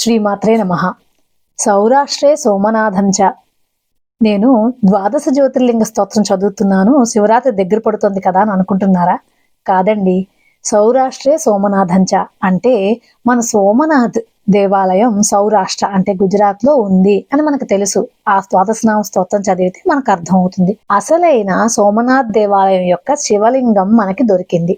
శ్రీమాత్రే నమ. సౌరాష్ట్రే సోమనాథం చ. నేను ద్వాదశ జ్యోతిర్లింగ స్తోత్రం చదువుతున్నాను శివరాత్రి దగ్గర పడుతుంది కదా అని అనుకుంటున్నారా? కాదండి సౌరాష్ట్రే సోమనాథం చ. అంటే మన సోమనాథ్ దేవాలయం సౌరాష్ట్ర అంటే గుజరాత్లో ఉంది అని మనకు తెలుసు. ఆ ద్వాదశనామ స్తోత్రం చదివితే మనకు అర్థం అవుతుంది అసలైన సోమనాథ్ దేవాలయం యొక్క శివలింగం మనకి దొరికింది.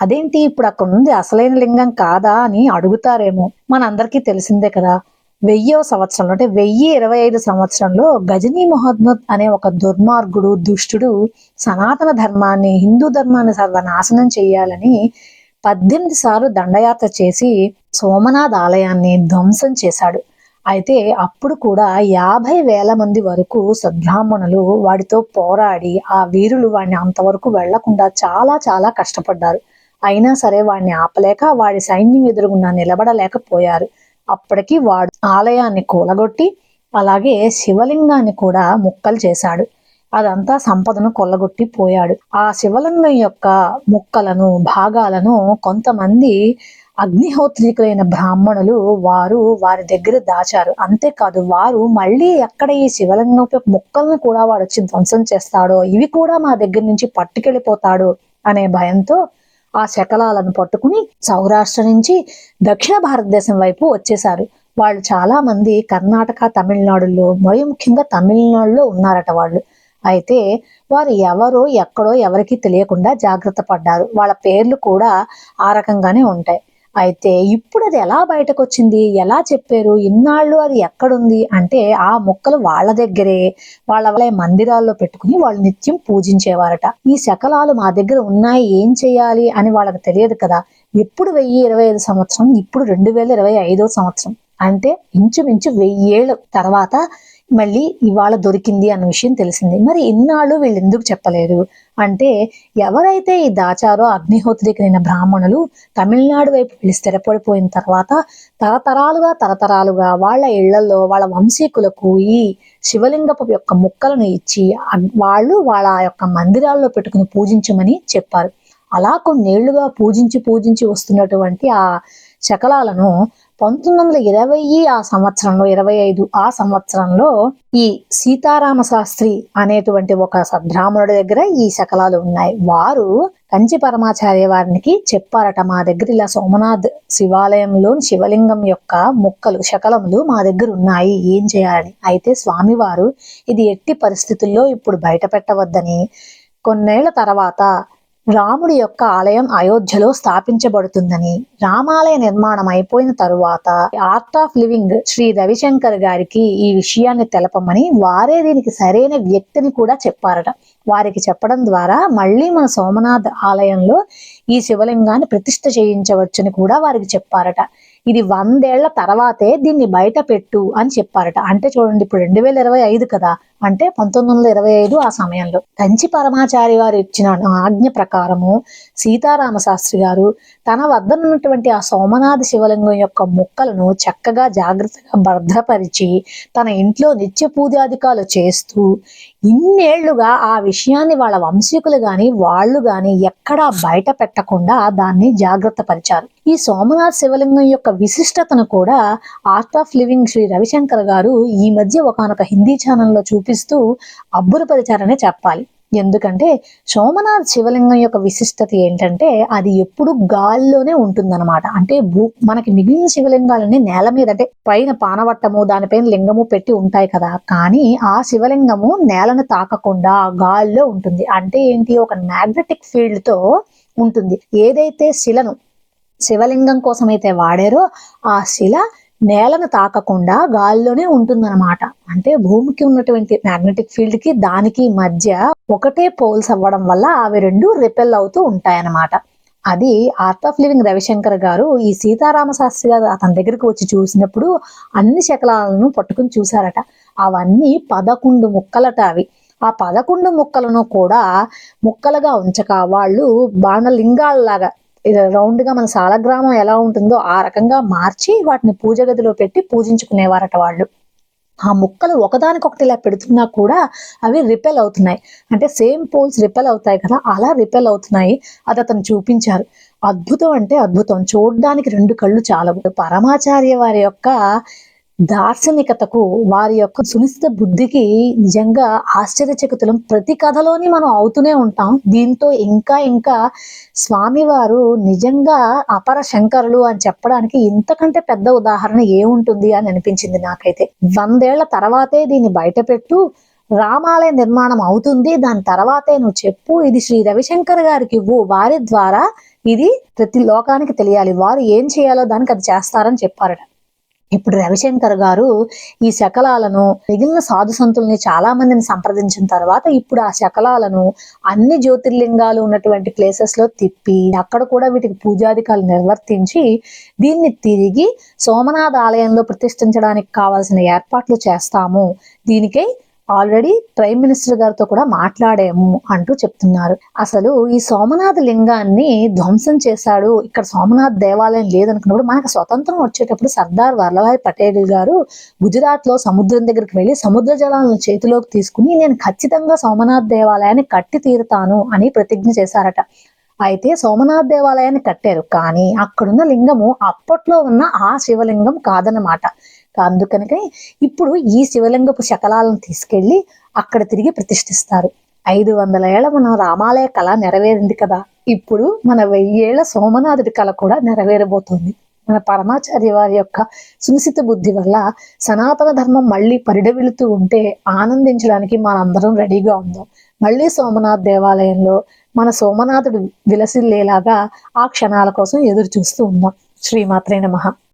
అదేంటి ఇప్పుడు అక్కడ ఉంది అసలైన లింగం కాదా అని అడుగుతారేమో. మనందరికీ తెలిసిందే కదా. వెయ్యో సంవత్సరంలో అంటే వెయ్యి ఇరవై ఐదు సంవత్సరంలో గజనీ మొహమ్మద్ అనే ఒక దుర్మార్గుడు దుష్టుడు సనాతన ధర్మాన్ని హిందూ ధర్మాన్ని సర్వనాశనం చేయాలని పద్దెనిమిది సార్లు దండయాత్ర చేసి సోమనాథ్ ఆలయాన్ని ధ్వంసం చేశాడు. అయితే అప్పుడు కూడా యాభై వేల మంది వరకు సద్బ్రాహ్మణులు వాడితో పోరాడి ఆ వీరులు వాడిని అంతవరకు వెళ్ళకుండా చాలా చాలా కష్టపడ్డారు. అయినా సరే వాడిని ఆపలేక వాడి సైన్యం ఎదురుగున్న నిలబడలేకపోయారు. అప్పటికి వాడు ఆలయాన్ని కూలగొట్టి అలాగే శివలింగాన్ని కూడా ముక్కలు చేశాడు. అదంతా సంపదను కొల్లగొట్టి పోయాడు. ఆ శివలింగం యొక్క ముక్కలను భాగాలను కొంతమంది అగ్నిహోత్రికులైన బ్రాహ్మణులు వారు వారి దగ్గర దాచారు. అంతేకాదు వారు మళ్ళీ ఎక్కడ ఈ శివలింగం ముక్కలను కూడా వాడు వచ్చి ధ్వంసం చేస్తాడో ఇవి కూడా మా దగ్గర నుంచి పట్టుకెళ్ళిపోతాడు అనే భయంతో ఆ శకలాలను పట్టుకుని సౌరాష్ట్ర నుంచి దక్షిణ భారతదేశం వైపు వచ్చేశారు. వాళ్ళు చాలా మంది కర్ణాటక తమిళనాడులో మరి ముఖ్యంగా తమిళనాడులో ఉన్నారట వాళ్ళు. అయితే వారు ఎవరో ఎక్కడో ఎవరికి తెలియకుండా జాగ్రత్త పడ్డారు. వాళ్ళ పేర్లు కూడా ఆ రకంగానే ఉంటాయి. అయితే ఇప్పుడు అది ఎలా బయటకు వచ్చింది ఎలా చెప్పారు? ఇన్నాళ్ళు అది ఎక్కడుంది? అంటే ఆ మొక్కలు వాళ్ళ దగ్గరే వాళ్ళ వాళ్ళ మందిరాల్లో పెట్టుకుని వాళ్ళు నిత్యం పూజించేవారట. ఈ శకలాలు మా దగ్గర ఉన్నాయి ఏం చేయాలి అని వాళ్ళకి తెలియదు కదా. ఎప్పుడు వెయ్యి ఇరవై ఐదు సంవత్సరం? ఇప్పుడు రెండు వేల ఇరవై ఐదో సంవత్సరం. అంటే ఇంచుమించు వెయ్యేళ్ళ. తర్వాత మళ్ళీ ఇవాళ దొరికింది అన్న విషయం తెలిసింది. మరి ఇన్నాళ్ళు వీళ్ళు ఎందుకు చెప్పలేదు? అంటే ఎవరైతే ఈ దాచారో అగ్నిహోత్రికైన బ్రాహ్మణులు తమిళనాడు వైపు వెళ్ళి స్థిరపడిపోయిన తర్వాత తరతరాలుగా తరతరాలుగా వాళ్ళ ఇళ్ళలో వాళ్ళ వంశీకులకు ఈ శివలింగపు యొక్క ముక్కలను ఇచ్చి వాళ్ళు వాళ్ళ యొక్క మందిరాల్లో పెట్టుకుని పూజించమని చెప్పారు. అలా కొన్నేళ్ళుగా పూజించి పూజించి వస్తున్నటువంటి ఆ శకలాలను పంతొమ్మిది వందల ఇరవై ఆ సంవత్సరంలో ఇరవై ఐదు ఆ సంవత్సరంలో ఈ సీతారామ శాస్త్రి అనేటువంటి ఒక సద్బ్రాహ్మణుడి దగ్గర ఈ శకలాలు ఉన్నాయి. వారు కంచి పరమాచార్య వారికి చెప్పారట మా దగ్గర ఇలా సోమనాథ్ శివాలయంలో శివలింగం యొక్క ముక్కలు శకలములు మా దగ్గర ఉన్నాయి. ఏం చేయాలని అయితే స్వామివారు ఇది ఎట్టి పరిస్థితుల్లో ఇప్పుడు బయట పెట్టవద్దని. కొన్నేళ్ళ తర్వాత రాముడి యొక్క ఆలయం అయోధ్యలో స్థాపించబడుతుందని రామాలయ నిర్మాణం అయిపోయిన తరువాత art of living Shri Ravishankar గారికి ఈ విషయాన్ని తెలపమని వారే దీనికి సరైన వ్యక్తిని కూడా చెప్పారట. వారికి చెప్పడం ద్వారా మళ్ళీ మన సోమనాథ్ ఆలయంలో ఈ శివలింగాన్ని ప్రతిష్ఠ చేయించవచ్చని కూడా వారికి చెప్పారట. ఇది వందేళ్ళ తర్వాతే దీన్ని బయట పెట్టు అని చెప్పారట. అంటే చూడండి ఇప్పుడు రెండు వేల ఇరవై ఐదు కదా? అంటే పంతొమ్మిది వందల ఇరవై ఐదు ఆ సమయంలో. కంచి పరమాచారి వారు ఇచ్చిన ఆజ్ఞ ప్రకారము సీతారామ శాస్త్రి గారు తన వద్ద ఉన్నటువంటి ఆ సోమనాథ శివలింగం యొక్క ముక్కలను చక్కగా జాగ్రత్తగా భద్రపరిచి తన ఇంట్లో నిత్య పూజాధికాలు చేస్తూ ఇన్నేళ్ళుగా ఆ విషయాన్ని వాళ్ళ వంశీకులు గాని వాళ్ళు గాని ఎక్కడా బయట పెట్టకుండా దాన్ని జాగ్రత్త పరిచారు ఈ సోమనాథ్ శివలింగం యొక్క విశిష్టతను కూడా art of living Shri Ravishankar గారు ఈ మధ్య ఒకనొక హిందీ ఛానల్లో చూపిస్తూ అబ్బురపరిచారనే చెప్పాలి. ఎందుకంటే సోమనాథ్ శివలింగం యొక్క విశిష్టత ఏంటంటే అది ఎప్పుడు గాల్లోనే ఉంటుందన్నమాట. అంటే భూ మనకి మిగిలిన శివలింగాలన్నీ నేల మీద అంటే పైన పానవట్టము దానిపైన లింగము పెట్టి ఉంటాయి కదా. కానీ ఆ శివలింగము నేలను తాకకుండా గాల్లో ఉంటుంది. అంటే ఏంటి? ఒక మ్యాగ్నెటిక్ ఫీల్డ్తో ఉంటుంది. ఏదైతే శిలను శివలింగం కోసం అయితే వాడారో ఆ శిల నేలను తాకకుండా గాల్లోనే ఉంటుందన్నమాట. అంటే భూమికి ఉన్నటువంటి మ్యాగ్నెటిక్ ఫీల్డ్కి దానికి మధ్య ఒకటే పోల్స్ అవ్వడం వల్ల అవి రెండు రిపెల్ అవుతూ ఉంటాయన్నమాట. అది ఆర్ట్ ఆఫ్ లివింగ్ రవిశంకర్ గారు ఈ సీతారామ శాస్త్రి గారు అతని దగ్గరికి వచ్చి చూసినప్పుడు అన్ని శకలాలను పట్టుకుని చూశారట. అవన్నీ పదకొండు ముక్కలట అవి. ఆ పదకొండు ముక్కలను కూడా ముక్కలుగా ఉంచక వాళ్ళు బాణలింగాల్లాగా ఇది రౌండ్గా మన సాలగ్రామం ఎలా ఉంటుందో ఆ రకంగా మార్చి వాటిని పూజ గదిలో పెట్టి పూజించుకునేవారట వాళ్ళు. ఆ ముక్కలు ఒకదానికొకటి ఇలా పెడుతున్నా కూడా అవి రిపెల్ అవుతున్నాయి. అంటే సేమ్ పోల్స్ రిపెల్ అవుతాయి కదా అలా రిపెల్ అవుతున్నాయి. అది అతను చూపించారు. అద్భుతం అంటే అద్భుతం. చూడడానికి రెండు కళ్ళు చాలవు. పరమాచార్య వారి యొక్క దార్శనికతకు వారి యొక్క సునిశ్చిత బుద్ధికి నిజంగా ఆశ్చర్యచకితులం. ప్రతి కథలోని మనం అవుతూనే ఉంటాం. దీంతో ఇంకా ఇంకా స్వామివారు నిజంగా అపర శంకరులు అని చెప్పడానికి ఇంతకంటే పెద్ద ఉదాహరణ ఏముంటుంది అని అనిపించింది నాకైతే. వందేళ్ళ తర్వాతే దీన్ని బయటపెట్టు రామాలయ నిర్మాణం అవుతుంది. దాని తర్వాతే నువ్వు చెప్పు ఇది శ్రీ రవిశంకర్ గారికి ఇవ్వు. వారి ద్వారా ఇది ప్రతి లోకానికి తెలియాలి. వారు ఏం చేయాలో దానికి అది చేస్తారని చెప్పారట. ఇప్పుడు రవిశంకర్ గారు ఈ శకలాలను మిగిలిన సాధు సంతుల్ని చాలా మందిని సంప్రదించిన తర్వాత ఇప్పుడు ఆ శకలాలను అన్ని జ్యోతిర్లింగాలు ఉన్నటువంటి ప్లేసెస్లో తిప్పి అక్కడ కూడా వీటికి పూజాధికాలు నిర్వర్తించి దీన్ని తిరిగి సోమనాథ ఆలయంలో ప్రతిష్ఠించడానికి కావాల్సిన ఏర్పాట్లు చేస్తాము. దీనికై ఆల్రెడీ ప్రైమ్ మినిస్టర్ గారితో కూడా మాట్లాడాము అంటూ చెప్తున్నారు. అసలు ఈ సోమనాథ లింగాన్ని ధ్వంసం చేశాడు ఇక్కడ సోమనాథ్ దేవాలయం లేదనుకున్నప్పుడు మనకు స్వతంత్రం వచ్చేటప్పుడు సర్దార్ వల్లభాయ్ పటేల్ గారు గుజరాత్లో సముద్రం దగ్గరికి వెళ్ళి సముద్ర జలాలను చేతిలోకి తీసుకుని నేను ఖచ్చితంగా సోమనాథ్ దేవాలయాన్ని కట్టి తీరుతాను అని ప్రతిజ్ఞ చేశారట. అయితే సోమనాథ్ దేవాలయాన్ని కట్టారు కానీ అక్కడున్న లింగము అప్పట్లో ఉన్న ఆ శివలింగం కాదన్నమాట. అందుకనికే ఇప్పుడు ఈ శివలింగపు శకలాలను తీసుకెళ్ళి అక్కడ తిరిగి ప్రతిష్ఠిస్తారు. ఐదు వందల ఏళ్ళ మన రామాలయ కళ నెరవేరింది కదా. ఇప్పుడు మన వెయ్యేళ్ళ సోమనాథుడి కళ కూడా నెరవేరబోతోంది. మన పరమాచార్య వారి యొక్క సునిశిత బుద్ధి వల్ల సనాతన ధర్మం మళ్ళీ పరిడవిలుతూ ఉంటే ఆనందించడానికి మనందరం రెడీగా ఉందాం. మళ్ళీ సోమనాథ్ దేవాలయంలో మన సోమనాథుడు విలసిల్లేలాగా ఆ క్షణాల కోసం ఎదురు చూస్తూ ఉందాం. శ్రీమాత్రే నమః.